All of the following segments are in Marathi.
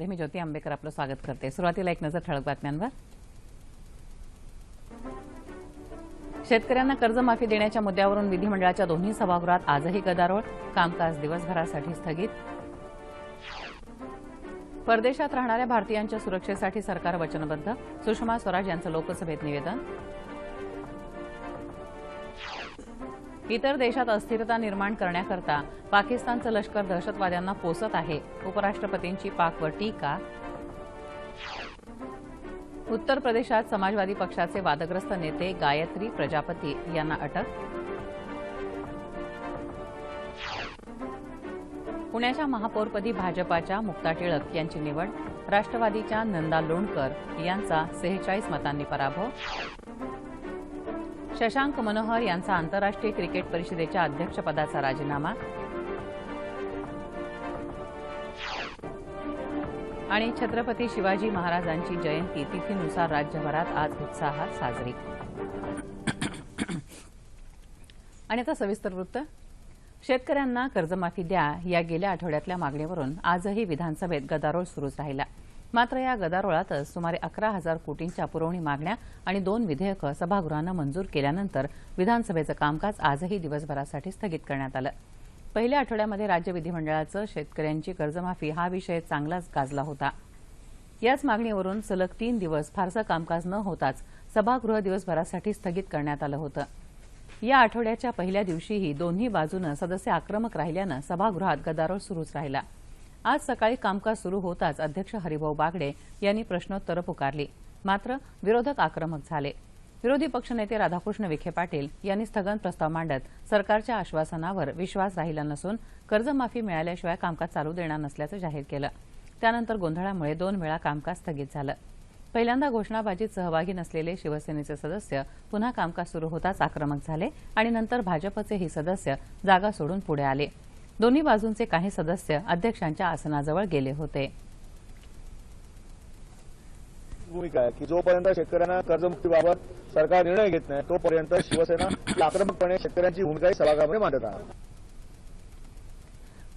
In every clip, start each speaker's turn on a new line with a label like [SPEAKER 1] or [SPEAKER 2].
[SPEAKER 1] मध्ये मी ज्योती आंबेकर आपलं स्वागत करते. सुरुवातीला एक नजर ठळक बातम्यांवर. शेतकऱ्यांना कर्जमाफी देण्याच्या मुद्द्यावरून विधिमंडळाच्या दोन्ही सभागृहात आजही गदारोळ कामकाज दिवसभरासाठी स्थगित. परदेशात राहणाऱ्या भारतीयांच्या सुरक्षेसाठी सरकार वचनबद्ध सुषमा स्वराज यांचं लोकसभेत निवेदन. इतर देशात अस्थिरता निर्माण करण्याकरता पाकिस्तानचं लष्कर दहशतवाद्यांना पोसत आहे. उपराष्ट्रपतींची पाकवर टीका. उत्तर प्रदेशात समाजवादी पक्षाचे वादग्रस्त नेते गायत्री प्रजापती यांना अटक. पुण्याच्या महापौरपदी भाजपाच्या मुक्ता टिळक यांची निवड. राष्ट्रवादीच्या नंदा लोणकर यांचा सेहेचाळीस मतांनी पराभव. शशांक मनोहर यांचा आंतरराष्ट्रीय क्रिकेट परिषदेच्या अध्यक्षपदाचा राजीनामा. आणि छत्रपती शिवाजी महाराजांची जयंती तिथीनुसार राज्यभरात आज उत्साहात साजरी. आणि आता सविस्तर वृत्त. शेतकऱ्यांना कर्जमाफी द्या या गेल्या आठवड्यातल्या मागणीवरून आजही विधानसभेत गदारोळ सुरूच राहिला. मात्र या गदारोळातच सुमारे अकरा हजार कोटींच्या पुरवणी मागण्या आणि दोन विधेयकं सभागृहानं मंजूर केल्यानंतर विधानसभेचं कामकाज आजही दिवसभरासाठी स्थगित करण्यात आलं. पहिल्या आठवड्यामध्ये राज्य विधिमंडळाचं शेतकऱ्यांची कर्जमाफी हा विषय चांगलाच गाजला होता. याच मागणीवरून सलग तीन दिवस फारसं कामकाज न होताच सभागृह दिवसभरासाठी स्थगित करण्यात आलं होतं. या आठवड्याच्या पहिल्या दिवशीही दोन्ही बाजूनं सदस्य आक्रमक राहिल्यानं सभागृहात गदारोळ सुरूच राहिला. आज सकाळी कामकाज सुरू होताच अध्यक्ष हरिभाऊ बागडे यांनी प्रश्नोत्तर पुकारली. मात्र विरोधक आक्रमक झाले. विरोधी पक्षनेते राधाकृष्ण विखे पाटील यांनी स्थगन प्रस्ताव मांडत सरकारच्या आश्वासनावर विश्वास राहिला नसून कर्जमाफी मिळाल्याशिवाय कामकाज चालू देणार नसल्याचं जाहीर केलं. त्यानंतर गोंधळामुळे दोन वेळा कामकाज स्थगित झालं. पहिल्यांदा घोषणाबाजीत सहभागी नसलेले शिवसेनेचे सदस्य पुन्हा कामकाज सुरू होताच आक्रमक झाले आणि नंतर भाजपचेही सदस्य जागा सोडून पुढे आले. दोन्ही बाजूंचे काही सदस्य अध्यक्षांच्या आसनाजवळ गेले होते.
[SPEAKER 2] भूमिका आहे की जोपर्यंत शेतकऱ्यांना कर्जमुक्तीबाबत सरकार निर्णय घेत नाही तोपर्यंत शिवसेना आक्रमकपणे शेतकऱ्यांची भूमिका सभागृहामध्ये मांडत आहे.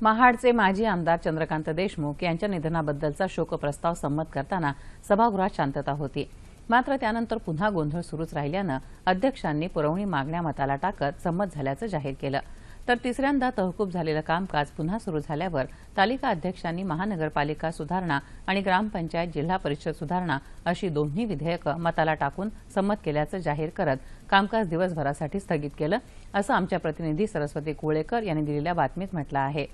[SPEAKER 1] महाडचे माजी आमदार चंद्रकांत देशमुख यांच्या निधनाबद्दलचा शोकप्रस्ताव संमत करताना सभागृहात शांतता होती. मात्र त्यानंतर पुन्हा गोंधळ सुरूच राहिल्यानं अध्यक्षांनी पुरवणी मागण्या मताला टाकत संमत झाल्याचं जाहीर केलं. तर तिसऱ्यांदा तहकूब झालेलं कामकाज पुन्हा सुरू झाल्यावर तालिका अध्यक्षांनी महानगरपालिका सुधारणा आणि ग्रामपंचायत जिल्हा परिषद सुधारणा अशी दोन्ही विधेयकं मताला टाकून संमत केल्याचं जाहीर करत कामकाज दिवसभरासाठी स्थगित केलं असं आमच्या प्रतिनिधी सरस्वती कुळेकर यांनी दिलेल्या बातमीत म्हटलं आहे.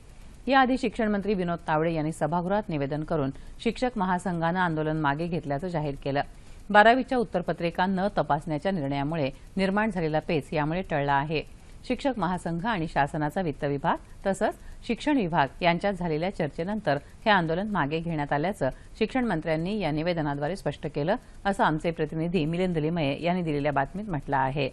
[SPEAKER 1] याआधी शिक्षण मंत्री विनोद तावडे यांनी सभागृहात निवेदन करून शिक्षक महासंघानं आंदोलन मागे घेतल्याचं जाहीर केलं. बारावीच्या उत्तरपत्रिका न तपासण्याच्या निर्णयामुळे निर्माण झालेला पेच यामुळे टळला आहे. शिक्षक महासंघ आणि शासनाचा वित्त विभाग तसंच शिक्षण विभाग यांच्यात झालेल्या चर्चेनंतर हे आंदोलन मागे घेण्यात आल्याचं शिक्षण मंत्र्यांनी या निवेदनाद्वारे स्पष्ट केलं असं आमचे प्रतिनिधी मिलिंद लिमये यांनी दिलेल्या बातमीत म्हटलं आहे.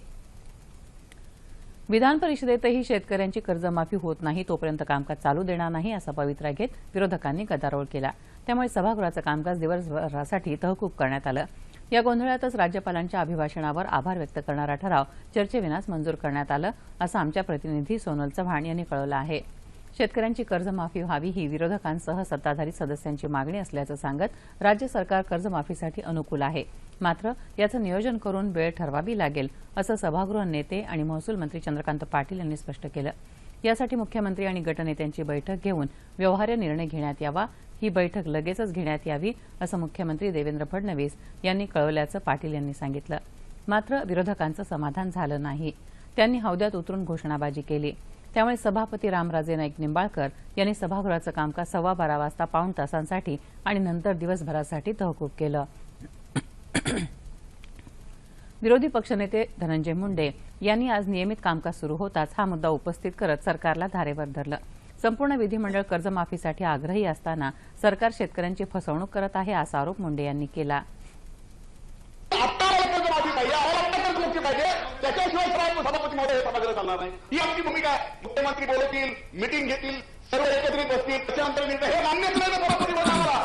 [SPEAKER 1] विधान परिषदेतही शेतकऱ्यांची कर्जमाफी होत नाही तोपर्यंत कामकाज चालू देणार नाही असा पवित्रा घेत विरोधकांनी गदारोळ केला. त्यामुळे सभागृहाचं कामकाज दिवसभरासाठी तहकूब करण्यात आलं. या गोंधळातच राज्यपालांच्या अभिभाषणावर आभार व्यक्त करणारा ठराव चर्चेविनाच मंजूर करण्यात आलं असं आमच्या प्रतिनिधी सोनल चव्हाण यांनी कळवलं आहे. शेतकऱ्यांची कर्जमाफी व्हावी ही विरोधकांसह सत्ताधारी सदस्यांची मागणी असल्याचं सांगत राज्य सरकार कर्जमाफीसाठी अनुकूल आहे. मात्र याचं नियोजन करून वेळ ठरवावी लागेल असं सभागृह नेते आणि महसूल मंत्री चंद्रकांत पाटील यांनी स्पष्ट केलं. यासाठी मुख्यमंत्री आणि गटनेत्यांची बैठक घेऊन व्यवहार्य निर्णय घेण्यात यावा ही बैठक लगेचच घेण्यात यावी असं मुख्यमंत्री देवेंद्र फडणवीस यांनी कळवल्याचं पाटील यांनी सांगितलं. मात्र विरोधकांचं समाधान झालं नाही. त्यांनी हौद्यात उतरून घोषणाबाजी केली. त्यामुळे सभापती रामराजे नाईक निंबाळकर यांनी सभागृहाचं कामकाज सव्वा बारा वाजता पाऊण तासांसाठी आणि नंतर दिवसभरासाठी तहकूब केलं. विरोधी पक्षनेते धनंजय मुंडे यांनी आज नियमित कामकाज सुरू होताच हा मुद्दा उपस्थित करत सरकारला धारेवर धरलं. संपूर्ण विधिमंडळ कर्जमाफीसाठी आग्रही असताना सरकार शेतकऱ्यांची फसवणूक करत आहे असा आरोप मुंडे यांनी केला.
[SPEAKER 3] त्याच्याशिवाय सभापती महोदय सभागृह चालणार नाही? ही आमची भूमिका आहे. मुख्यमंत्री बोलतील मिटिंग घेतील सर्व एकत्रित बसतील त्याच्यानंतर निर्णय हे मान्य नाही सभापती महोदय आम्हाला.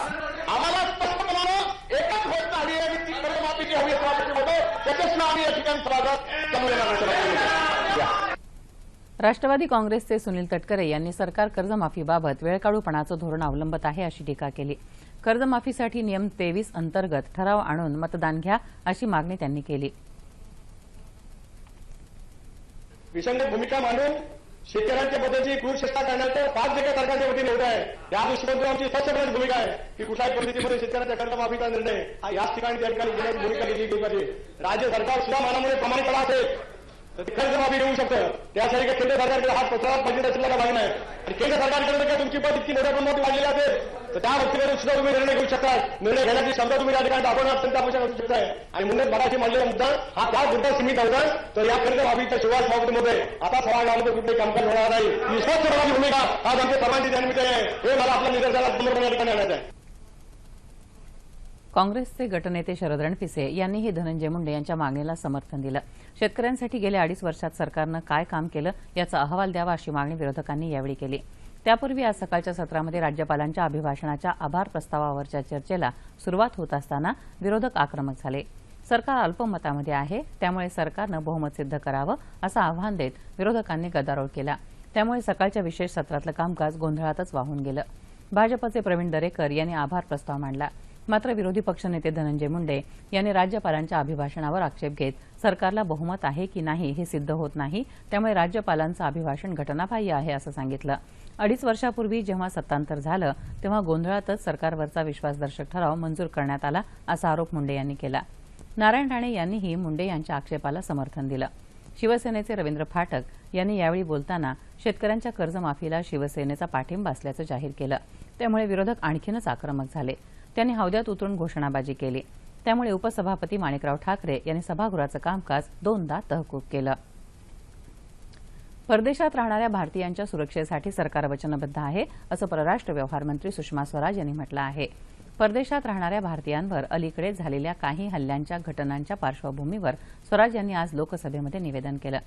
[SPEAKER 3] आम्हाला स्पष्टपणानं एकच घोषणा हवी आहे की ती कर्जमाफीची हवी आहे सभापती महोदय. त्याच्याशिवाय आम्ही या ठिकाणी सभागृहात चालू नाही
[SPEAKER 1] राष्ट्रवादी काँग्रेसचे सुनील तटकरे यांनी सरकार कर्जमाफीबाबत वेळकाढूपणाचं धोरण अवलंबत आहे अशी टीका केली. कर्जमाफीसाठी नियम तेवीस अंतर्गत ठराव आणून मतदान घ्या अशी मागणी त्यांनी केली.
[SPEAKER 3] विसंगत भूमिका मांडून शेतकऱ्यांच्या पद्धतीची कृषी चेष्टा करण्याचं पाच जे काही सरकारच्या वतीने होत आहे. या दृष्टिकोनातून आमची स्पष्टपणे भूमिका आहे की कुठल्याही परिस्थितीमध्ये शेतकऱ्यांच्या कर्जमाफीचा निर्णय हा याच ठिकाणी त्या ठिकाणी घेण्याची भूमिका घेतली गेली पाहिजे. राज्य सरकार सुद्धा मनामध्ये प्रमाणित असेल. कर्जमाफी देऊ शकतं. त्यासाठी काही केंद्र सरकारकडे हात पत्रात पाहिजे असलेला भाग नाही. आणि केंद्र सरकारकडे जर तुमची पद इतकी मोठ्या प्रमाणात वाढलेली असेल तर त्या व्यक्तीकडे सुद्धा तुम्ही निर्णय घेऊ शकता. निर्णय घेण्याची क्षमता तुम्ही या ठिकाणी दाखवणं अत्यंत आवश्यक असू शकताय आणि म्हणून मराठी मांडलेला मुद्दा हा त्या मुद्दा सीमित होता. तर या कर्जमाफीच्या शिवाय बाबतीमध्ये आता सभागृहामध्ये कुठे कामकाज होणार नाही ही भूमिका आज आमच्या सर्वांची त्यानिमित्त आहे. हे मला आपल्या निदर्शनाला समोर या ठिकाणी आणायचं आहे.
[SPEAKER 1] काँग्रेसचे गटनेते शरद रणपिसे यांनीही धनंजय मुंडे यांच्या मागणीला समर्थन दिलं. शेतकऱ्यांसाठी गेल्या अडीच वर्षात सरकारनं काय काम केलं याचा अहवाल द्यावा अशी मागणी विरोधकांनी यावेळी केली. त्यापूर्वी आज सकाळच्या सत्रामध्ये राज्यपालांच्या अभिभाषणाच्या आभार प्रस्तावावरच्या चर्चेला सुरुवात होत असताना विरोधक आक्रमक झाले. सरकार अल्पमतामध्ये आहे त्यामुळे सरकारनं बहुमत सिद्ध करावं असं आव्हान देत विरोधकांनी गदारोळ केला. त्यामुळे सकाळच्या विशेष सत्रातलं कामकाज गोंधळातच वाहून गेलं. भाजपचे प्रवीण दरेकर यांनी आभार प्रस्ताव मांडला. मात्र विरोधी पक्षनेते धनंजय मुंडे यांनी राज्यपालांच्या अभिभाषणावर आक्षेप घेत सरकारला बहुमत आहे की नाही हे सिद्ध होत नाही त्यामुळे राज्यपालांचं अभिभाषण घटनाबाह्य आहे असं सांगितलं. अडीच वर्षापूर्वी जेव्हा सत्तांतर झालं तेव्हा गोंधळातच सरकारवरचा विश्वासदर्शक ठराव मंजूर करण्यात आला असा आरोप मुंडे यांनी केला. नारायण राणे यांनीही मुंडे यांच्या आक्षेपाला समर्थन दिलं. शिवसेनेचे रवींद्र फाटक यांनी यावेळी बोलताना शेतकऱ्यांच्या कर्जमाफीला शिवसेनेचा पाठिंबा असल्याचं जाहीर केलं. त्यामुळे विरोधक आणखीनच आक्रमक झाले. त्यांनी हौद्यात उतरून घोषणाबाजी केली. त्यामुळे उपसभापती माणिकराव ठाकरे यांनी सभागृहाचं कामकाज दोनदा तहकूब केलं. परदेशात राहणाऱ्या भारतीयांच्या सुरक्षेसाठी सरकार वचनबद्ध आहे असं परराष्ट्र व्यवहार मंत्री सुषमा स्वराज यांनी म्हटलं आहे. परदेशात राहणाऱ्या भारतीयांवर अलीकडे झालेल्या काही हल्ल्यांच्या घटनांच्या पार्श्वभूमीवर स्वराज यांनी आज लोकसभेमध्ये निवेदन केलं.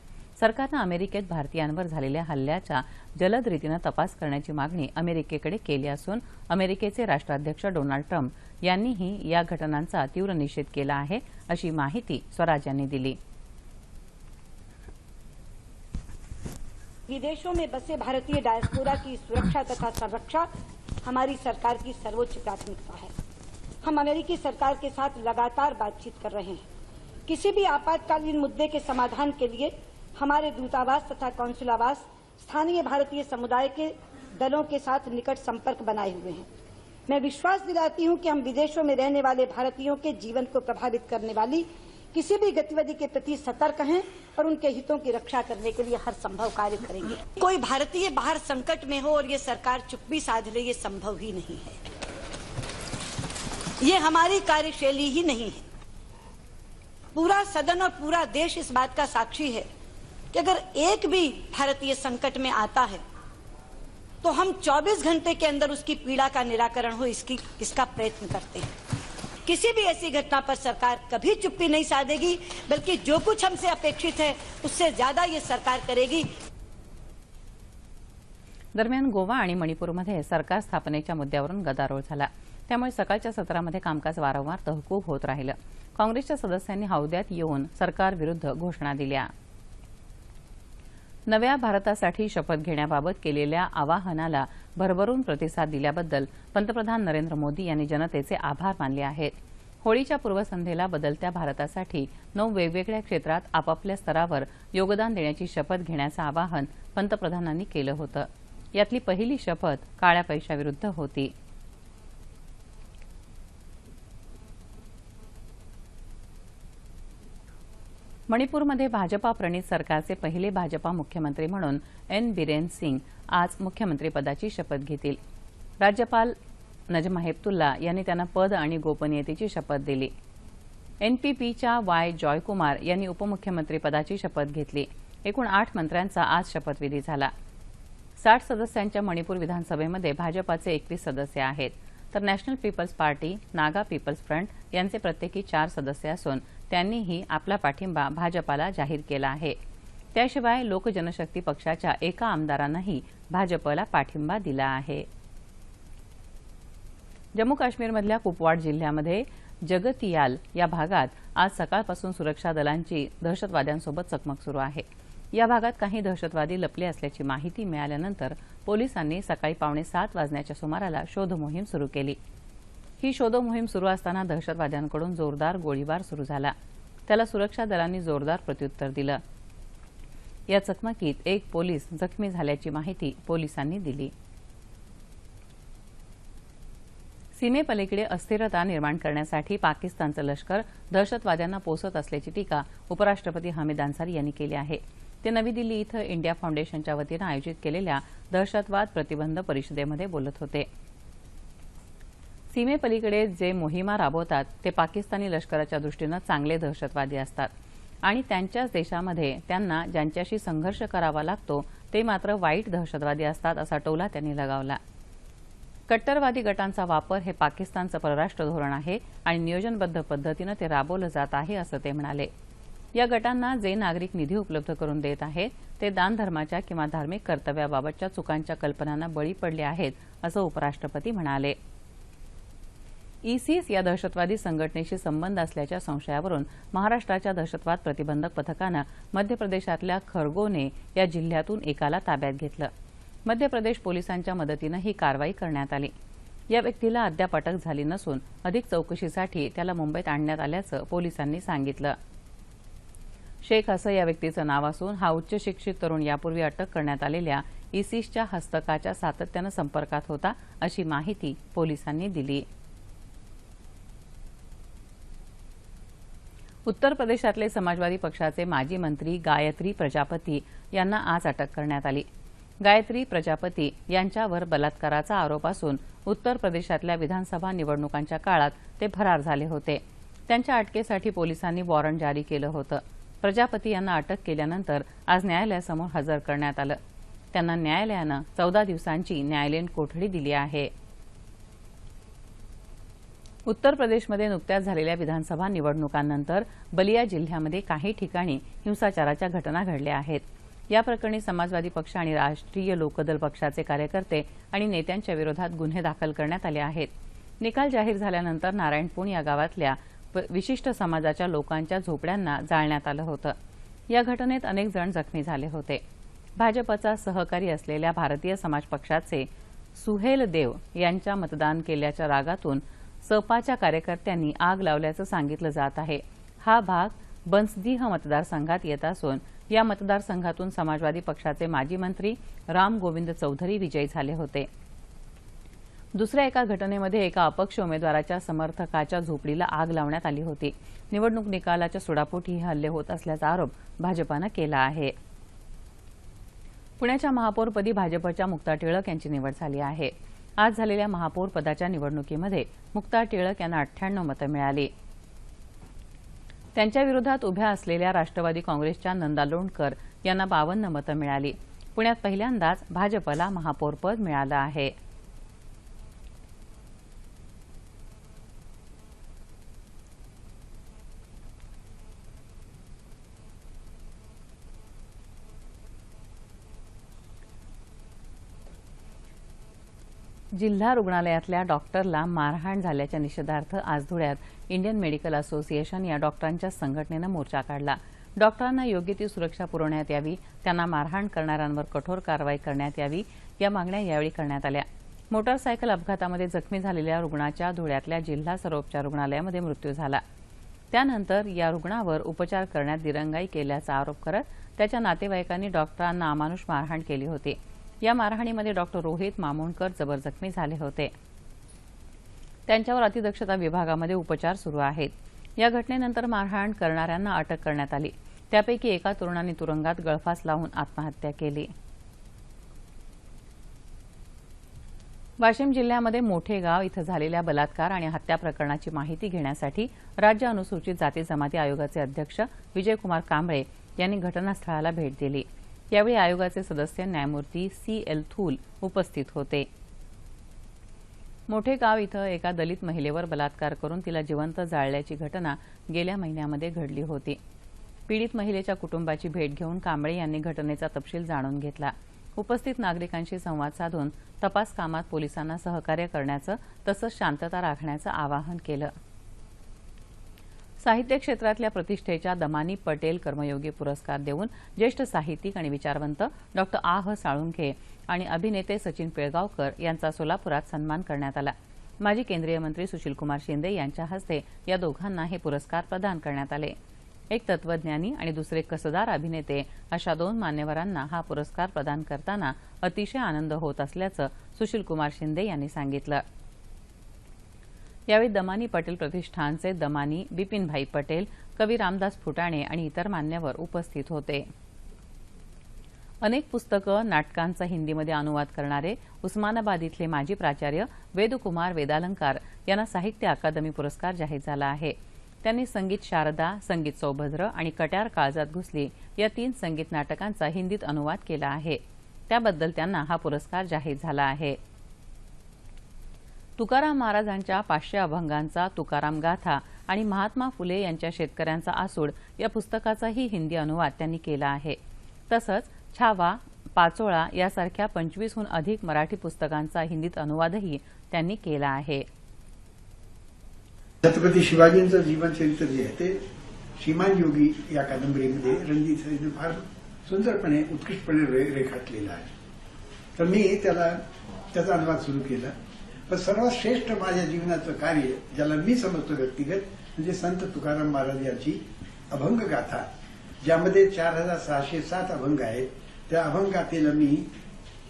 [SPEAKER 1] सरकारनं अमेरिकेत भारतीयांवर झालेल्या हल्ल्याचा जलद रीतीनं तपास करण्याची मागणी अमेरिकेकडे केली असून अमेरिकेचे राष्ट्राध्यक्ष डोनाल्ड ट्रम्प यांनीही या घटनांचा तीव्र निषेध केला आहे अशी माहिती स्वराज यांनी दिली.
[SPEAKER 4] विदेशों में बसे भारतीय डायस्पोरा की सुरक्षा तथा संरक्षा हमारी सरकार की सर्वोच्च प्राथमिकता है। हम अमेरिकी सरकार के साथ लगातार बातचीत कर रहे हैं। किसी भी आपातकालीन मुद्दे के समाधान के लिए हमारे दूतावास तथा कौंसुलावास स्थानीय भारतीय समुदाय के दलों के साथ निकट संपर्क बनाए हुए हैं। मैं विश्वास दिलाती हूँ कि हम विदेशों में रहने वाले भारतीयों के जीवन को प्रभावित करने वाली किसी भी गतिविधि के प्रति सतर्क हैं और उनके हितों की रक्षा करने के लिए हर संभव कार्य करेंगे। कोई भारतीय बाहर संकट में हो और ये सरकार चुप्पी साध ले, ये संभव ही नहीं है। ये हमारी कार्यशैली ही नहीं है। पूरा सदन और पूरा देश इस बात का साक्षी है कि अगर एक भी भारतीय संकट में आता है तो हम 24 घंटे के अंदर उसकी पीड़ा का निराकरण हो, इसकी, इसका प्रयत्न करते हैं। किसी भी ऐसी घटना पर सरकार कभी चुप्पी नहीं साधेगी, बल्कि जो कुछ हमसे अपेक्षित है, उससे ज़्यादा ये सरकार करेगी।
[SPEAKER 1] दरम्यान गोवा आणि मणिपूरमध्ये सरकार स्थापनेच्या मुद्द्यावरून गदारोळ झाला. त्यामुळे कामकाज वारंवार तहकूब होत राहिलं. काँग्रेसच्या सदस्यांनी हौद्यात येऊन घोषणा दिल्या. नव्या भारतासाठी शपथ घेण्याबाबत केलेल्या आवाहनाला भरभरून प्रतिसाद दिल्याबद्दल पंतप्रधान नरेंद्र मोदी यांनी जनतेचे आभार मानले आहेत. होळीच्या पूर्वसंध्येला बदलत्या भारतासाठी नऊ वेगवेगळ्या क्षेत्रात आपापल्या स्तरावर योगदान देण्याची शपथ घेण्याचं आवाहन पंतप्रधानांनी केलं होतं. यातली पहिली शपथ काळ्या पैशाविरुद्ध होती. मणिपूरमध्ये भाजपा प्रणित सरकारचे पहिले भाजपा मुख्यमंत्री म्हणून एन. बिरेन सिंग आज मुख्यमंत्रीपदाची शपथ घेतील. राज्यपाल नजमा हेपतुल्ला यांनी त्यांना पद आणि गोपनीयतेची शपथ दिली. एनपीपीच्या वाय. जॉयकुमार यांनी उपमुख्यमंत्रीपदाची शपथ घेतली. एकूण आठ मंत्र्यांचा आज शपथविधी झाला. साठ सदस्यांच्या मणिपूर विधानसभेमध्ये भाजपाचे एकवीस सदस्य आहेत. तर national people's party Naga people's front यांचे प्रत्येकी चार सदस्य असून त्यांनीही आपला पाठिंबा भाजपाला जाहीर केला आहे. त्याशिवाय लोकजनशक्ती पक्षाच्या एका आमदारानंही भाजपला पाठिंबा दिला आहे. जम्मू काश्मीरमधल्या कुपवाड जिल्ह्यामध्ये जगतियाल या भागात आज सकाळपासून सुरक्षा दलांची दहशतवाद्यांसोबत चकमक सुरू आहे. या भागात काही दहशतवादी लपले असल्याची माहिती मिळाल्यानंतर पोलिसांनी सकाळी पावणे सात वाजण्याच्या सुमाराला शोधमोहीम सुरू केली. ही शोधमोहीम सुरू असताना दहशतवाद्यांकडून जोरदार गोळीबार सुरू झाला. त्याला सुरक्षा दलांनी जोरदार प्रत्युत्तर दिलं. या चकमकीत एक पोलीस जखमी झाल्याची माहिती पोलिसांनी दिली. सीमेपलीकडे अस्थिरता निर्माण करण्यासाठी पाकिस्तानचं लष्कर दहशतवाद्यांना पोसत असल्याची टीका उपराष्ट्रपती हमीद अन्सारी यांनी केली आहे. ते नवी दिल्ली इथं इंडिया फाउंडेशनच्या वतीनं आयोजित केलेल्या दहशतवाद प्रतिबंध परिषदेमध्ये बोलत होते. सीमेपलीकडे जे मोहिमा राबवतात ते पाकिस्तानी लष्कराच्या दृष्टीनं चांगले दहशतवादी असतात. आणि त्यांच्याच देशामध्ये त्यांना ज्यांच्याशी संघर्ष करावा लागतो ते मात्र वाईट दहशतवादी असतात असा टोला त्यांनी लगावला. कट्टरवादी गटांचा वापर हे पाकिस्तानचं परराष्ट्र धोरण आहे आणि नियोजनबद्ध पद्धतीनं ते राबवलं जात आहे असं ते म्हणाले. या गटांना जे नागरिक निधी उपलब्ध करून देत आहेत ते दानधर्माच्या किंवा धार्मिक कर्तव्याबाबतच्या चुकांच्या कल्पनांना बळी पडले आहेत असं उपराष्ट्रपती म्हणाले. इसिस या दहशतवादी संघटनेशी संबंध असल्याच्या संशयावरून महाराष्ट्राच्या दहशतवाद प्रतिबंधक पथकानं मध्य प्रदेशातल्या खरगोने या जिल्ह्यातून एकाला ताब्यात घेतलं. मध्य प्रदेश पोलिसांच्या मदतीनं ही कारवाई करण्यात आली. या व्यक्तीला अद्याप अटक झाली नसून अधिक चौकशीसाठी त्याला मुंबईत आणण्यात आल्याचं पोलिसांनी सांगितलं. शेख असं या व्यक्तीचं नाव असून हा उच्च शिक्षित तरुण यापूर्वी अटक करण्यात आलेल्या इसिसच्या हस्तकाच्या सातत्यानं संपर्कात होता अशी माहिती पोलिसांनी दिली. उत्तर प्रदेशातले समाजवादी पक्षाचे माजी मंत्री गायत्री प्रजापती यांना आज अटक करण्यात आली. गायत्री प्रजापती यांच्यावर बलात्काराचा आरोप असून उत्तर प्रदेशातल्या विधानसभा निवडणुकांच्या काळात ते फरार झाले होते. त्यांच्या अटकेसाठी पोलिसांनी वॉरंट जारी केलं होतं. प्रजापती यांना अटक केल्यानंतर आज न्यायालयासमोर हजर करण्यात आलं. त्यांना न्यायालयानं चौदा दिवसांची न्यायालयीन कोठडी दिली आहे. उत्तर प्रदेशमध्ये नुकत्याच झालेल्या विधानसभा निवडणुकांनंतर बलिया जिल्ह्यामध्ये काही ठिकाणी हिंसाचाराच्या घटना घडल्या आहेत. या प्रकरणी समाजवादी पक्ष आणि राष्ट्रीय लोकदल पक्षाचे कार्यकर्ते आणि नेत्यांच्या विरोधात गुन्हे दाखल करण्यात आले आहेत. निकाल जाहीर झाल्यानंतर नारायणपूर या गावातल्या विशिष्ट समाजाच्या लोकांच्या झोपड्यांना जाळण्यात आलं होतं. या घटनेत अनेक जण जखमी झाले होते. भाजपचा सहकारी असलेल्या भारतीय समाज पक्षाचे सुहेल देव यांच्या मतदान केल्याच्या रागातून सपाच्या कार्यकर्त्यांनी आग लावल्याचं सांगितलं जात आहे. हा भाग बंसदीह मतदारसंघात येत असून या मतदारसंघातून समाजवादी पक्षाचे माजी मंत्री राम गोविंद चौधरी विजयी झाले होते. दुसऱ्या एका घटनेमध्ये एका अपक्ष उमेदवाराच्या समर्थकाच्या झोपडीला आग लावण्यात आली होती. निवडणूक निकालाच्या सुडापोटी हे हल्ले होत असल्याचा आरोप भाजपानं केला आहे. पुण्याच्या महापौरपदी भाजपच्या मुक्ता टिळक यांची निवड झाली आहे. आज झालेल्या महापौर पदाच्या निवडणुकीमध्ये मुक्ता टिळक यांना अठ्ठ्याण्णव मतं मिळाली. त्यांच्या विरोधात उभ्या असलेल्या राष्ट्रवादी काँग्रेसच्या नंदा लोणकर यांना बावन्न मतं मिळाली. पुण्यात पहिल्यांदाच भाजपला महापौरपद मिळालं आहे. जिल्हा रुग्णालयातल्या डॉक्टरला मारहाण झाल्याच्या निषेधार्थ आज धुळ्यात इंडियन मेडिकल असोसिएशन या डॉक्टरांच्या संघटनेनं मोर्चा काढला. डॉक्टरांना योग्य ती सुरक्षा पुरवण्यात यावी त्यांना मारहाण करणाऱ्यांवर कठोर कारवाई करण्यात यावी या मागण्या यावेळी करण्यात आल्या. मोटारसायकल अपघातामध्ये जखमी झालेल्या रुग्णाच्या धुळ्यातल्या जिल्हा सर्वोपचार रुग्णालयामध्ये मृत्यू झाला. त्यानंतर या रुग्णावर उपचार करण्यात दिरंगाई केल्याचा आरोप करत त्याच्या नातेवाईकांनी डॉक्टरांना अमानुष मारहाण केली होती. या मारहाणीमध्ये डॉक्टर रोहित मामोणकर जबर जखमी झाले होते. त्यांच्यावर अतिदक्षता विभागामध्ये उपचार सुरू आहेत. या घटनेनंतर मारहाण करणाऱ्यांना अटक करण्यात आली. त्यापैकी एका तरुणाने तुरुंगात गळफास लावून आत्महत्या केली. वाशिम जिल्ह्यामध्ये मोठे गाव इथं झालेल्या बलात्कार आणि हत्या प्रकरणाची माहिती घेण्यासाठी राज्य अनुसूचित जाती जमाती आयोगाचे अध्यक्ष विजयकुमार कांबळे यांनी घटनास्थळाला भेट दिली. यावेळी आयोगाचे सदस्य न्यायमूर्ती सी एल थूल उपस्थित होते. मोठे गाव इथं एका दलित महिलेवर बलात्कार करून तिला जिवंत जाळल्याची घटना गेल्या महिन्यामध्ये घडली होती. पीडित महिलेच्या कुटुंबाची भेट घेऊन कांबळे यांनी घटनेचा तपशील जाणून घेतला. उपस्थित नागरिकांशी संवाद साधून तपास कामात पोलिसांना सहकार्य करण्याचं तसंच शांतता राखण्याचं आवाहन केलं. साहित्य क्षेत्रातल्या प्रतिष्ठेच्या दमानी पटेल कर्मयोगी पुरस्कार देऊन ज्येष्ठ साहित्यिक आणि विचारवंत डॉक्टर आह साळुंखे आणि अभिनेते सचिन पिळगावकर यांचा सोलापुरात सन्मान करण्यात आला. माजी केंद्रीय मंत्री सुशीलकुमार शिंदे यांच्या हस्ते या दोघांना हे पुरस्कार प्रदान करण्यात आले. एक तत्वज्ञानी आणि दुसरे कसदार अभिनेते अशा दोन मान्यवरांना हा पुरस्कार प्रदान करताना अतिशय आनंद होत असल्याचं सुशीलकुमार शिंदे यांनी सांगितलं. यावेळी दमानी पटेल प्रतिष्ठानचे दमानी बिपिनभाई पटेल कवी रामदास फुटाणे आणि इतर मान्यवर उपस्थित होते. अनेक पुस्तकं नाटकांचा हिंदीमध्ये अनुवाद करणारे उस्मानाबाद इथले माजी प्राचार्य वेदकुमार वेदालंकार यांना साहित्य अकादमी पुरस्कार जाहीर झाला आहे. त्यांनी संगीत शारदा संगीत सौभद्र आणि कट्यार काळजात घुसली या तीन संगीत नाटकांचा हिंदीत अनुवाद केला आहे. त्याबद्दल त्यांना हा पुरस्कार जाहीर झाला आहे. तुकाराम महाराजांच्या पाचशे अभंगांचा तुकाराम गाथा आणि महात्मा फुले यांच्या शेतकऱ्यांचा आसूड या पुस्तकाचाही हिंदी अनुवाद त्यांनी केला आहे. तसंच छावा पाचोळा यासारख्या पंचवीसहून अधिक मराठी पुस्तकांचा हिंदीत अनुवादही त्यांनी केला आहे.
[SPEAKER 5] छत्रपती शिवाजींचं जीवनचरित्र जे आहे ते श्रीमान योगी या कादंबरीमध्ये रणजित साईने फार सुंदरपणे उत्कृष्टपणे रेखाटलेलं आहे. तर मी त्याला त्याचा अनुवाद सुरू केला. पण सर्वात श्रेष्ठ माझ्या जीवनाचं कार्य ज्याला मी समजतो व्यक्तिगत म्हणजे संत तुकाराम महाराज यांची अभंग गाथा ज्यामध्ये चार हजार सहाशे सात अभंग आहेत. त्या अभंगातील मी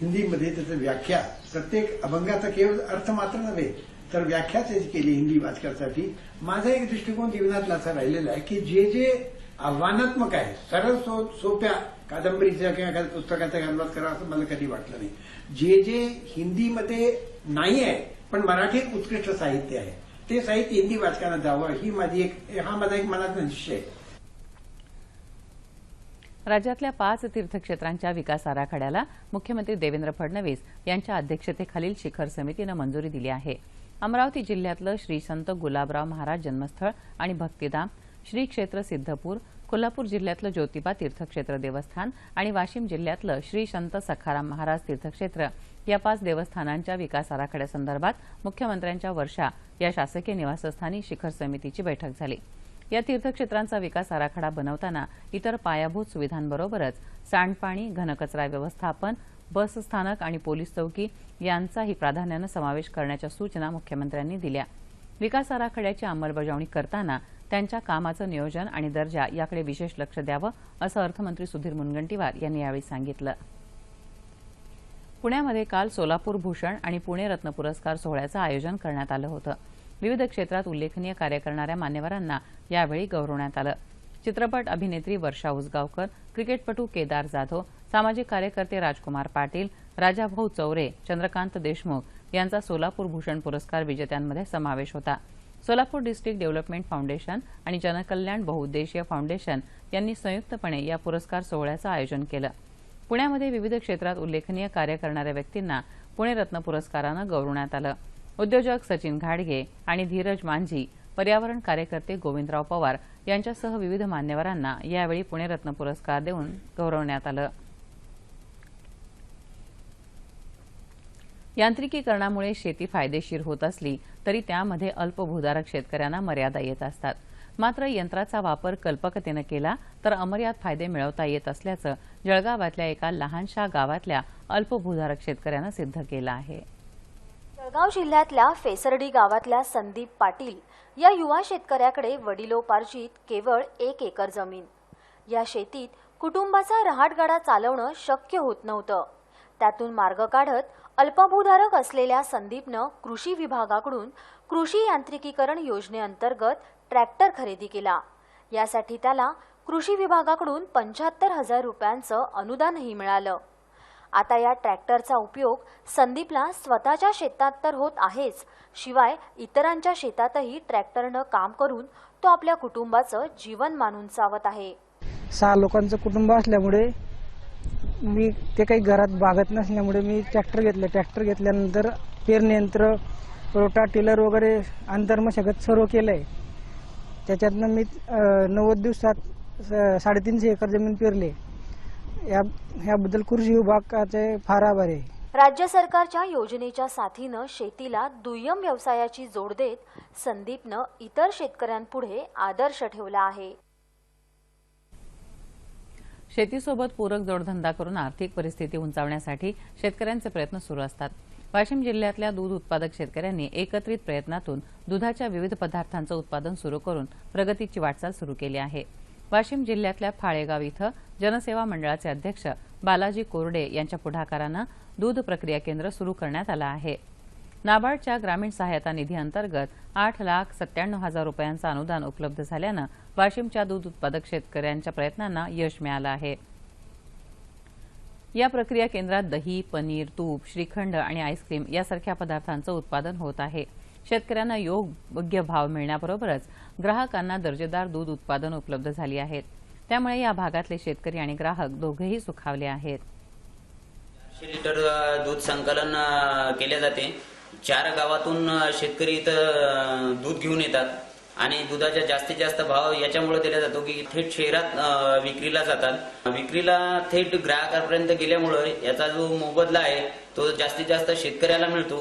[SPEAKER 5] हिंदीमध्ये त्याचं व्याख्या प्रत्येक अभंगाचा केवळ अर्थ मात्र नव्हे तर व्याख्या त्याची केली हिंदी वाचकासाठी माझा एक दृष्टिकोन जीवनातला असा राहिलेला आहे की जे जे आव्हानात्मक आहे सरळ सो सोप्या कादंबरीचा किंवा एखाद्या पुस्तकाचा अनुवाद करा असं मला कधी वाटलं नाही. जे जे हिंदीमध्ये नाही आहे पण मराठीत उत्कृष्ट साहित्य आहे. ते साहित्य हिंदी वाचकांना जावं ही माझी एक हा माझा एक मनाचा निश्चय आहे.
[SPEAKER 1] राज्यातल्या पाच तीर्थक्षेत्रांच्या विकास आराखड्याला मुख्यमंत्री देवेंद्र फडणवीस यांच्या अध्यक्षतेखालील शिखर समितीनं मंजुरी दिली आहे. अमरावती जिल्ह्यातलं श्री संत गुलाबराव महाराज जन्मस्थळ आणि भक्तिधाम श्री क्षेत्र सिद्धपूर कोल्हापूर जिल्ह्यातलं ज्योतिबा तीर्थक्षेत्र देवस्थान आणि वाशिम जिल्ह्यातलं श्री संत सखाराम महाराज तीर्थक्षेत्र या पाच देवस्थानांच्या विकास आराखड्यासंदर्भात मुख्यमंत्र्यांच्या वर्षा या शासकीय निवासस्थानी शिखर समितीची बैठक झाली. या तीर्थक्षेत्रांचा विकास आराखडा बनवताना इतर पायाभूत सुविधांबरोबरच सांडपाणी घनकचरा व्यवस्थापन बस स्थानक आणि पोलीस चौकी यांचाही प्राधान्यानं समावेश करण्याच्या सूचना मुख्यमंत्र्यांनी दिल्या. विकास आराखड्याची अंमलबजावणी करताना त्यांच्या कामाचं नियोजन आणि दर्जा याकडे विशेष लक्ष द्यावं असं अर्थमंत्री सुधीर मुनगंटीवार यांनी यावेळी सांगितलं. पुण्यामध्ये काल सोलापूर भूषण आणि पुणे रत्न पुरस्कार सोहळ्याचं आयोजन करण्यात आलं होतं. विविध क्षेत्रात उल्लेखनीय कार्य करणाऱ्या मान्यवरांना यावेळी गौरवण्यात आलं. चित्रपट अभिनेत्री वर्षा उसगावकर क्रिकेटपटू केदार जाधव सामाजिक कार्यकर्ते राजकुमार पाटील राजाभाऊ चौरे चंद्रकांत देशमुख यांचा सोलापूर भूषण पुरस्कार विजेत्यांमध्ये समावेश होता. सोलापूर डिस्ट्रिक्ट डेव्हलपमेंट फाउंडेशन आणि जनकल्याण बहुउद्देशीय फाउंडेशन यांनी संयुक्तपणे या पुरस्कार सोहळ्याचं आयोजन केलं. पुण्यामध्ये विविध क्षेत्रात उल्लेखनीय कार्य करणाऱ्या व्यक्तींना पुणे रत्न पुरस्कारानं गौरवण्यात आलं. उद्योजक सचिन घाडगे आणि धीरज मांझी पर्यावरण कार्यकर्ते गोविंदराव पवार यांच्यासह विविध मान्यवरांना यावेळी पुणे रत्न पुरस्कार देऊन गौरवण्यात आलं. यांत्रिकीकरणामुळे शेती फायदेशीर होत असली तरी त्यामध्ये अल्पभूधारक शेतकऱ्यांना मर्यादा येत असतात. मात्र यंत्राचा वापर कल्पकतेनं केला तर अमर्याद फायदे मिळवता येत असल्याचं जळगावातल्या एका लहानशा गावातल्या अल्पभूधारक शेतकऱ्यानं सिद्ध केलं आहे.
[SPEAKER 6] जळगाव जिल्ह्यातल्या फेसर्डी गावातल्या संदीप पाटील या युवा शेतकऱ्याकडे वडिलोपार्जित केवळ एक एकर जमीन. या शेतीत कुटुंबाचा रहाटगाडा चालवणं शक्य होत नव्हतं. त्यातून मार्ग काढत अल्पभूधारक असलेल्या संदीपनं कृषी विभागाकडून कृषी यांत्रिकीकरण योजनेअंतर्गत ट्रॅक्टर खरेदी केला. यासाठी त्याला कृषी विभागाकडून पंच्याहत्तर हजार रुपयांचं अनुदानही मिळालं. आता या ट्रॅक्टरचा उपयोग संदीपला स्वतःच्या शेतात तर होत आहेच शिवाय इतरांच्या शेतातही ट्रॅक्टरनं काम करून तो आपल्या कुटुंबाचं जीवन मानून चावत आहे.
[SPEAKER 7] सहा लोकांचं कुटुंब असल्यामुळे मी ते काही घरात बागत नसल्यामुळे मी ट्रॅक्टर घेतलं. ट्रॅक्टर घेतल्यानंतर पेरणी यंत्र रोटा टिलर वगैरे अंतर्मशगत सर्व केलंय. त्याच्यातनं मी नव्वद दिवसात स- साडेतीनशे एकर जमीन पेरली. या ह्याबद्दल कृषी विभागाचे फार आभार आहे.
[SPEAKER 6] राज्य सरकारच्या योजनेच्या साथीनं शेतीला दुय्यम व्यवसायाची जोड देत संदीपनं इतर शेतकऱ्यांपुढे आदर्श ठेवला आहे.
[SPEAKER 1] शेतीसोबत पूरक जोडधंदा करून आर्थिक परिस्थिती उंचावण्यासाठी शेतकऱ्यांचे प्रयत्न सुरू असतात. वाशिम जिल्ह्यातल्या दूध उत्पादक शेतकऱ्यांनी एकत्रित प्रयत्नातून दुधाच्या विविध पदार्थांचं उत्पादन सुरू करून प्रगतीची वाटचाल सुरू केली आहे. वाशिम जिल्ह्यातल्या फाळेगाव इथं जनसेवा मंडळाचे अध्यक्ष बालाजी कोरडे यांच्या पुढाकारानं दूध प्रक्रिया केंद्र सुरू करण्यात आलं आहे. नाबार्डच्या ग्रामीण सहायता निधी अंतर्गत आठ लाख सत्त्याण्णव हजार रुपयांचं अनुदान उपलब्ध झाल्यानं वाशिमच्या दूध उत्पादक शेतकऱ्यांच्या प्रयत्नांना यश मिळालं आहे. या प्रक्रिया केंद्रात दही पनीर तूप श्रीखंड आणि आईस्क्रीम यासारख्या पदार्थांचं उत्पादन होत आहे. शेतकऱ्यांना योग्य भाव मिळण्याबरोबरच ग्राहकांना दर्जेदार दूध उत्पादन उपलब्ध झाली आहेत त्यामुळे या भागातले शेतकरी आणि ग्राहक दोघेही सुखावले आहेत.
[SPEAKER 8] लिटर दूध संकलन केले जाते. चार गावातून शेतकरी इथं दूध घेऊन येतात. आणि दुधाचा जास्तीत जास्त भाव याच्यामुळे दिला जातो की थेट शहरात विक्रीला जातात. विक्रीला थेट ग्राहकापर्यंत गेल्यामुळं याचा जो मोबदला आहे तो जास्तीत जास्त शेतकऱ्याला मिळतो.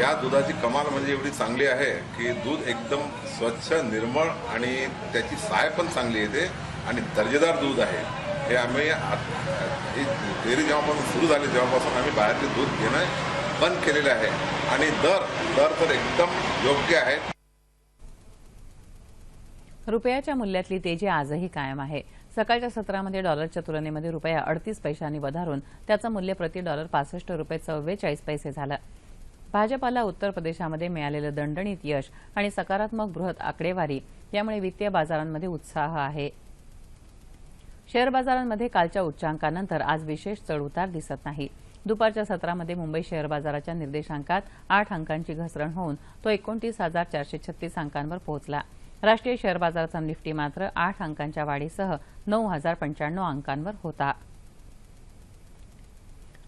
[SPEAKER 9] या दुधाची कमाल म्हणजे एवढी चांगली आहे की दूध एकदम स्वच्छ निर्मळ आणि त्याची साय पण चांगली येते आणि दर्जेदार दूध आहे. हे आम्ही डेअरी जेव्हापासून सुरू झाली तेव्हापासून आम्ही बाहेरचे दूध घेणं बंद केलेले आहे. आणि दर दर तर एकदम योग्य आहेत.
[SPEAKER 1] रुपयाच्या मूल्यातली तेजी आजही कायम आहे. सकाळच्या सत्रामध्ये डॉलरच्या तुलनेमध्ये रुपया अडतीस पैशांनी वधारून त्याचं मूल्य प्रति डॉलर पासष्ट रुपये चव्वेचाळीस पैसे झालं. भाजपाला उत्तर प्रदेशामध्ये मिळालेलं दणदणीत यश आणि सकारात्मक बृहत आकडेवारी यामुळे वित्तीय बाजारांमध्ये उत्साह आहे. शेअर बाजारांमध्ये कालच्या उच्चांकानंतर आज विशेष चढउतार दिसत नाही. दुपारच्या सत्रामध्ये मुंबई शेअर बाजाराच्या निर्देशांकात आठ अंकांची घसरण होऊन तो एकोणतीस हजार चारशे छत्तीस अंकांवर पोहोचला. राष्ट्रीय शेअर बाजाराचा निफ्टी मात्र आठ अंकांच्या वाढीसह नऊ हजार पंच्याण्णव अंकांवर होता.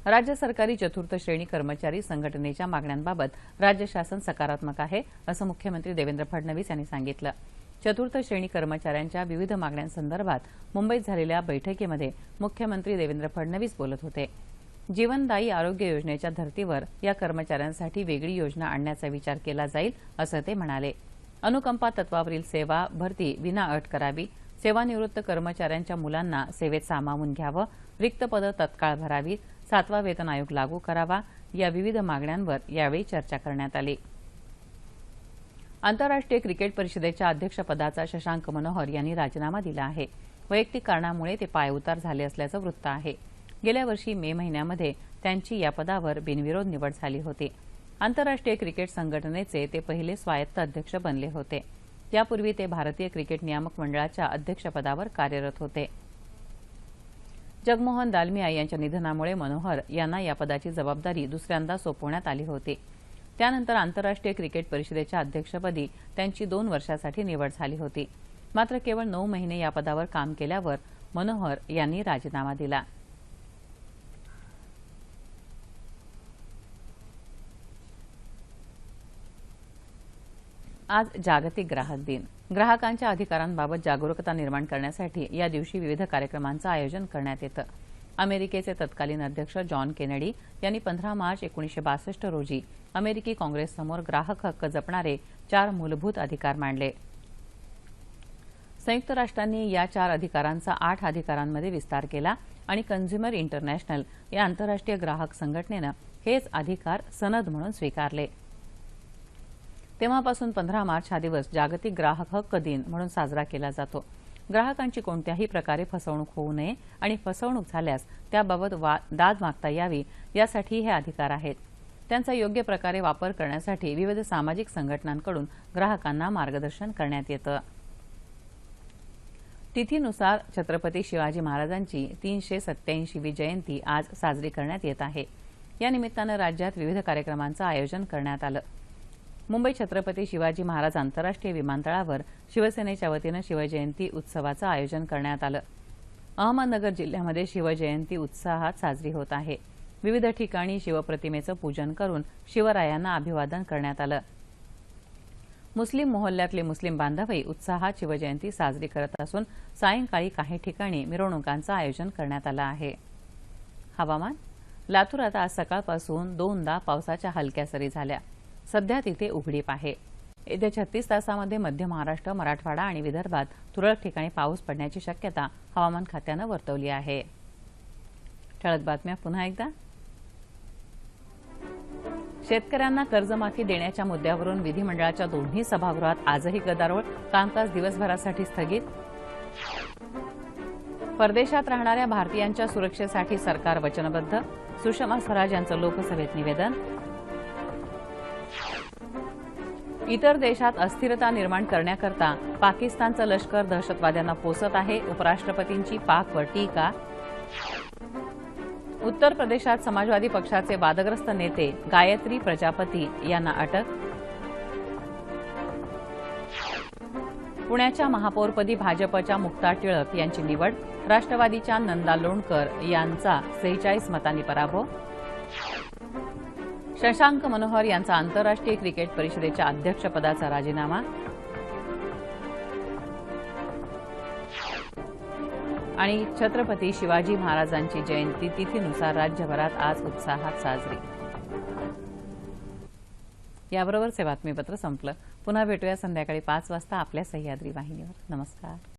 [SPEAKER 1] राज्य सरकारी चतुर्थ श्रेणी कर्मचारी संघटनेच्या मागण्यांबाबत राज्य शासन सकारात्मक आहे असं मुख्यमंत्री देवेंद्र फडणवीस यांनी सांगितलं. चतुर्थ श्रेणी कर्मचाऱ्यांच्या विविध मागण्यांसंदर्भात मुंबईत झालेल्या बैठकीमध्ये मुख्यमंत्री देवेंद्र फडणवीस बोलत होते. जीवनदायी आरोग्य योजनेच्या धर्तीवर या कर्मचाऱ्यांसाठी वेगळी योजना आणण्याचा विचार केला जाईल असं ते म्हणाले. अनुकंपा तत्वावरील सेवा भरती विनाअट करावी सेवानिवृत्त कर्मचाऱ्यांच्या मुलांना सेवेत सामावून घ्यावं रिक्त पदं तत्काळ भरावीत सातवा वेतन आयोग लागू करावा या विविध मागण्यांवर यावेळी चर्चा करण्यात आली. आंतरराष्ट्रीय क्रिकेट परिषदेच्या अध्यक्षपदाचा शशांक मनोहर यांनी राजीनामा दिला आहे. वैयक्तिक कारणामुळे ते पायउतार झाले असल्याचं वृत्त आहे. गेल्या वर्षी मे महिन्यामध्ये त्यांची या पदावर बिनविरोध निवड झाली होती. आंतरराष्ट्रीय क्रिकेट संघटनेचे ते पहिले स्वायत्त अध्यक्ष बनले होते. यापूर्वी ते भारतीय क्रिकेट नियामक मंडळाच्या अध्यक्षपदावर कार्यरत होते. जगमोहन दालमिया यांच्या निधनामुळे मनोहर यांना या पदाची जबाबदारी दुसऱ्यांदा सोपवण्यात आली होती. त्यानंतर आंतरराष्ट्रीय क्रिकेट परिषदेच्या अध्यक्षपदी त्यांची दोन वर्षासाठी निवड झाली होती. मात्र केवळ नऊ महिने या पदावर काम केल्यावर मनोहर यांनी राजीनामा दिला. आज जागतिक ग्राहक दिन. ग्राहकांच्या अधिकारांबाबत जागरूकता निर्माण करण्यासाठी या दिवशी विविध कार्यक्रमांचं आयोजन करण्यात येतं. अमेरिकेचे तत्कालीन अध्यक्ष जॉन केनेडी यांनी पंधरा मार्च एकोणीशे बासष्ट रोजी अमेरिकी काँग्रेससमोर ग्राहक हक्क जपणारे चार मूलभूत अधिकार मांडले. संयुक्त राष्ट्रांनी या चार अधिकारांचा आठ अधिकारांमध्ये विस्तार केला आणि कन्झ्युमर इंटरनॅशनल या आंतरराष्ट्रीय ग्राहक संघटनेनं हेच अधिकार सनद म्हणून स्वीकारले. तेव्हापासून पंधरा मार्च हा दिवस जागतिक ग्राहक हक्क दिन म्हणून साजरा केला जातो. ग्राहकांची कोणत्याही प्रकारे फसवणूक होऊ नये आणि फसवणूक झाल्यास त्याबाबत वा दाद मागता यावी यासाठी हे अधिकार आहेत. त्यांचा योग्य प्रकारे वापर करण्यासाठी विविध सामाजिक संघटनांकडून ग्राहकांना मार्गदर्शन करण्यात येतं. तिथीनुसार छत्रपती शिवाजी महाराजांची तीनशे सत्याऐंशीवी जयंती आज साजरी करण्यात येत आहे. या निमित्तानं राज्यात विविध कार्यक्रमांचं आयोजन करण्यात आलं. मुंबई छत्रपती शिवाजी महाराज आंतरराष्ट्रीय विमानतळावर शिवसेनेच्या वतीनं शिवजयंती उत्सवाचं आयोजन करण्यात आलं. अहमदनगर जिल्ह्यामध्ये शिवजयंती उत्साहात साजरी होत आहे. विविध ठिकाणी शिवप्रतिमेचं पूजन करून शिवरायांना अभिवादन करण्यात आलं. मुस्लिम मोहल्ल्यातले मुस्लिम बांधवही उत्साहात शिवजयंती साजरी करत असून सायंकाळी काही ठिकाणी मिरवणुकांचं आयोजन करण्यात आलं आहे. हवामान? लातूरात आज सकाळपासून दोनदा पावसाच्या हलक्या सरी झाल्या. सध्या तिथे उघडीप आहे. येत्या छत्तीस तासामध्ये मध्य महाराष्ट्र मराठवाडा आणि विदर्भात तुरळक ठिकाणी पाऊस पडण्याची शक्यता हवामान खात्यानं वर्तवली आहे. ठळक बातम्या पुन्हा एकदा. शेतकऱ्यांना कर्जमाफी देण्याच्या मुद्द्यावरून विधिमंडळाच्या दोन्ही सभागृहात आजही गदारोळ कामकाज दिवसभरासाठी स्थगित. परदेशात राहणाऱ्या भारतीयांच्या सुरक्षेसाठी सरकार वचनबद्ध. सुषमा स्वराज यांचं लोकसभेत निवेदन. इतर देशात अस्थिरता निर्माण करण्याकरता पाकिस्तानचं लष्कर दहशतवाद्यांना पोसत आहे. उपराष्ट्रपतींची पाकवर टीका. उत्तर प्रदेशात समाजवादी पक्षाचे वादग्रस्त नेते गायत्री प्रजापती यांना अटक. पुण्याच्या महापौरपदी भाजपच्या मुक्ता टिळक यांची निवड. राष्ट्रवादीच्या नंदा लोणकर यांचा सेहेचाळीस मतांनी पराभव. शशांक मनोहर यांचा आंतरराष्ट्रीय क्रिकेट परिषदेच्या अध्यक्षपदाचा राजीनामा. आणि छत्रपती शिवाजी महाराजांची जयंती तिथीनुसार राज्यभरात आज उत्साहात साजरी. याबरोबरचे बातमीपत्र संपलं. पुन्हा भेटूया संध्याकाळी पाच वाजता आपल्या सह्याद्री वाहिनीवर. नमस्कार.